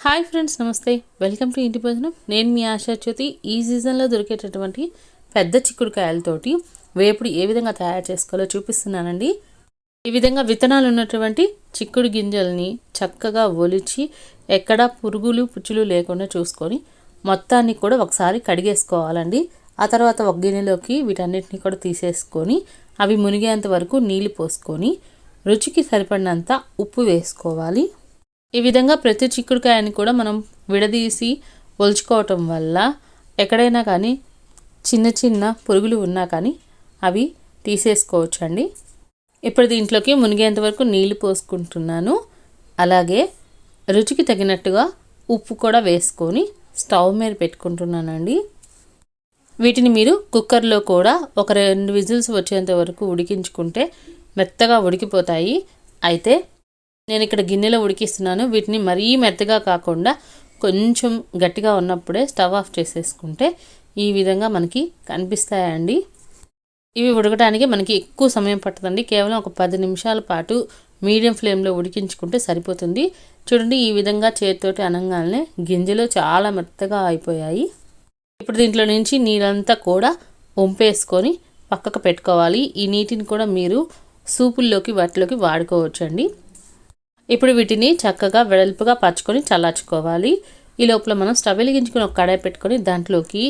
Hi friends నమస్తే. Welcome to ఇంటి భోజనం. నేను మీ ఆశా జ్యోతి. ఈ సీజన్లో దొరికేటటువంటి పెద్ద చిక్కుడుకాయలతోటి వేపుడు ఏ విధంగా తయారు చేసుకోవాలో చూపిస్తున్నానండి. ఈ విధంగా విత్తనాలు ఉన్నటువంటి చిక్కుడు గింజల్ని చక్కగా ఒలిచి ఎక్కడా పురుగులు పుచ్చులు లేకుండా చూసుకొని మొత్తాన్ని కూడా ఒకసారి కడిగేసుకోవాలండి. ఆ తర్వాత ఒక గిన్నెలోకి వీటన్నిటిని కూడా తీసేసుకొని అవి మునిగేంత వరకు నీళ్ళు పోసుకొని రుచికి సరిపడినంత ఉప్పు వేసుకోవాలి. ఈ విధంగా ప్రతి చిక్కుడుకాయని కూడా మనం విడదీసి ఒలుచుకోవటం వల్ల ఎక్కడైనా కానీ చిన్న చిన్న పురుగులు ఉన్నా కానీ అవి తీసేసుకోవచ్చు అండి ఇప్పుడు దీంట్లోకి మునిగేంత వరకు నీళ్ళు పోసుకుంటున్నాను. అలాగే రుచికి తగినట్టుగా ఉప్పు కూడా వేసుకొని స్టవ్ మీద పెట్టుకుంటున్నానండి. వీటిని మీరు కుక్కర్లో కూడా ఒక రెండు విజిల్స్ వచ్చేంత వరకు ఉడికించుకుంటే మెత్తగా ఉడికిపోతాయి. అయితే నేను ఇక్కడ గిన్నెలో ఉడికిస్తున్నాను. వీటిని మరీ మెత్తగా కాకుండా కొంచెం గట్టిగా ఉన్నప్పుడే స్టవ్ ఆఫ్ చేసేసుకుంటే ఈ విధంగా మనకి కనిపిస్తాయండి. ఇవి ఉడకడానికి మనకి ఎక్కువ సమయం పట్టదండి. కేవలం ఒక పది నిమిషాల పాటు మీడియం ఫ్లేమ్లో ఉడికించుకుంటే సరిపోతుంది. చూడండి ఈ విధంగా చేతితోటి అనగానే గింజలు చాలా మెత్తగా అయిపోయాయి. ఇప్పుడు దీంట్లో నుంచి నీరంతా కూడా వంపేసుకొని పక్కకు పెట్టుకోవాలి. ఈ నీటిని కూడా మీరు సూపుల్లోకి వాటిలోకి వాడుకోవచ్చండి. ఇప్పుడు వీటిని చక్కగా వెడల్పుగా పరుచుకొని చల్లార్చుకోవాలి. ఈ లోపల మనం స్టవ్ వెలిగించుకుని ఒక కడాయి పెట్టుకొని దాంట్లోకి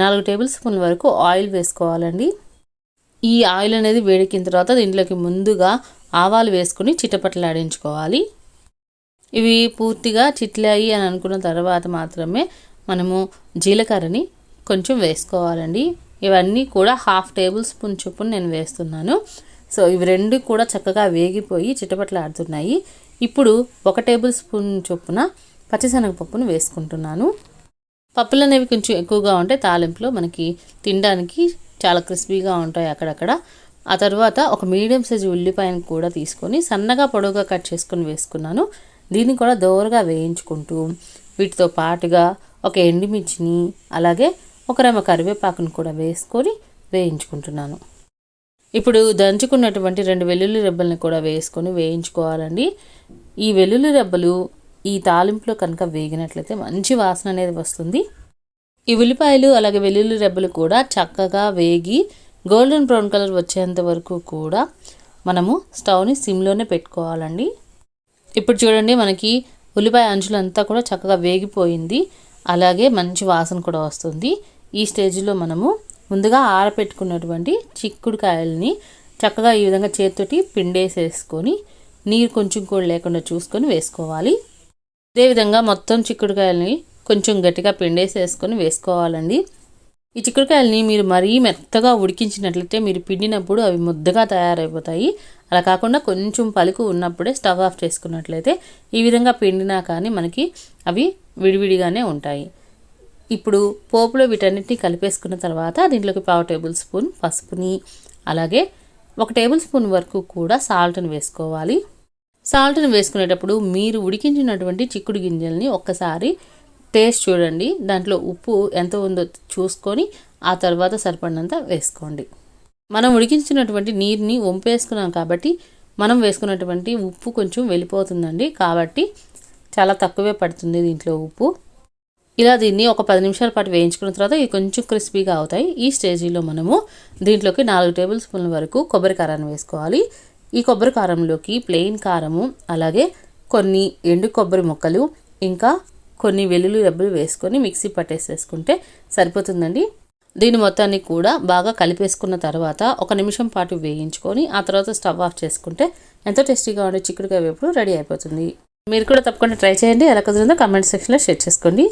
నాలుగు టేబుల్ స్పూన్ వరకు ఆయిల్ వేసుకోవాలండి. ఈ ఆయిల్ అనేది వేడికిన తర్వాత దీంట్లోకి ముందుగా ఆవాలు వేసుకొని చిటపటలాడించుకోవాలి ఇవి పూర్తిగా చిట్లాయి అని అనుకున్న తర్వాత మాత్రమే మనము జీలకర్రని కొంచెం వేసుకోవాలండి. ఇవన్నీ కూడా హాఫ్ టేబుల్ స్పూన్ చొప్పున నేను వేస్తున్నాను. సో ఇవి రెండు కూడా చక్కగా వేగిపోయి చిటపటలాడుతున్నాయి. ఇప్పుడు ఒక టేబుల్ స్పూన్ చొప్పున పచ్చిశనగపప్పును వేసుకుంటున్నాను. పప్పులు అనేవి కొంచెం ఎక్కువగా ఉంటే తాలింపులో మనకి తినడానికి చాలా క్రిస్పీగా ఉంటాయి అక్కడక్కడ. ఆ తర్వాత ఒక మీడియం సైజు ఉల్లిపాయను కూడా తీసుకొని సన్నగా పొడవుగా కట్ చేసుకొని వేసుకున్నాను. దీన్ని కూడా దోరగా వేయించుకుంటూ వీటితో పాటుగా ఒక ఎండుమిర్చిని అలాగే ఒక రెమ్మ కరివేపాకును కూడా వేసుకొని వేయించుకుంటున్నాను. ఇప్పుడు దంచుకున్నటువంటి రెండు వెల్లుల్లి రెబ్బల్ని కూడా వేసుకొని వేయించుకోవాలండి. ఈ వెల్లుల్లి రెబ్బలు ఈ తాలింపులో కనుక వేగినట్లయితే మంచి వాసన అనేది వస్తుంది. ఈ ఉల్లిపాయలు అలాగే వెల్లుల్లి రెబ్బలు కూడా చక్కగా వేగి గోల్డెన్ బ్రౌన్ కలర్ వచ్చేంత వరకు కూడా మనము స్టవ్ని సిమ్లోనే పెట్టుకోవాలండి. ఇప్పుడు చూడండి మనకి ఉల్లిపాయ అంచులంతా కూడా చక్కగా వేగిపోయింది. అలాగే మంచి వాసన కూడా వస్తుంది. ఈ స్టేజ్లో మనము ముందుగా ఆరపెట్టుకున్నటువంటి చిక్కుడుకాయల్ని చక్కగా ఈ విధంగా చేతితోటి పిండేసేసుకొని నీరు కొంచెం కూడా లేకుండా చూసుకొని వేసుకోవాలి. అదేవిధంగా మొత్తం చిక్కుడుకాయలని కొంచెం గట్టిగా పిండేసేసుకొని వేసుకోవాలండి. ఈ చిక్కుడుకాయలని మీరు మరీ మెత్తగా ఉడికించినట్లయితే మీరు పిండినప్పుడు అవి ముద్దగా తయారైపోతాయి. అలా కాకుండా కొంచెం పలుకు ఉన్నప్పుడే స్టవ్ ఆఫ్ చేసుకున్నట్లయితే ఈ విధంగా పిండినా కానీ మనకి అవి విడివిడిగానే ఉంటాయి. ఇప్పుడు పోపులో వీటన్నిటిని కలిపేసుకున్న తర్వాత దీంట్లోకి పావు టేబుల్ స్పూన్ పసుపుని అలాగే ఒక టేబుల్ స్పూన్ వరకు కూడా సాల్ట్ని వేసుకోవాలి. సాల్ట్ని వేసుకునేటప్పుడు మీరు ఉడికించినటువంటి చిక్కుడు గింజల్ని ఒక్కసారి టేస్ట్ చూడండి. దాంట్లో ఉప్పు ఎంత ఉందో చూసుకొని ఆ తర్వాత సరిపడినంత వేసుకోండి. మనం ఉడికించినటువంటి నీరుని వంపేసుకున్నాం కాబట్టి మనం వేసుకున్నటువంటి ఉప్పు కొంచెం వెళ్ళిపోతుందండి. కాబట్టి చాలా తక్కువే పడుతుంది దీంట్లో ఉప్పు. ఇలా దీన్ని ఒక పది నిమిషాల పాటు వేయించుకున్న తర్వాత ఇవి కొంచెం క్రిస్పీగా అవుతాయి. ఈ స్టేజీలో మనము దీంట్లోకి నాలుగు టేబుల్ స్పూన్ల వరకు కొబ్బరి కారాన్ని వేసుకోవాలి. ఈ కొబ్బరి కారంలోకి ప్లెయిన్ కారము అలాగే కొన్ని ఎండు కొబ్బరి ముక్కలు ఇంకా కొన్ని వెల్లుల్లి రెబ్బలు వేసుకొని మిక్సీ పట్టేసేసుకుంటే సరిపోతుందండి. దీని మొత్తాన్ని కూడా బాగా కలిపేసుకున్న తర్వాత ఒక నిమిషం పాటు వేయించుకొని ఆ తర్వాత స్టవ్ ఆఫ్ చేసుకుంటే ఎంతో టేస్టీగా ఉండే చిక్కుడుకాయ వేపుడు రెడీ అయిపోతుంది. మీరు కూడా తప్పకుండా ట్రై చేయండి. ఎలా కుదిరిందో కామెంట్ సెక్షన్లో షేర్ చేసుకోండి.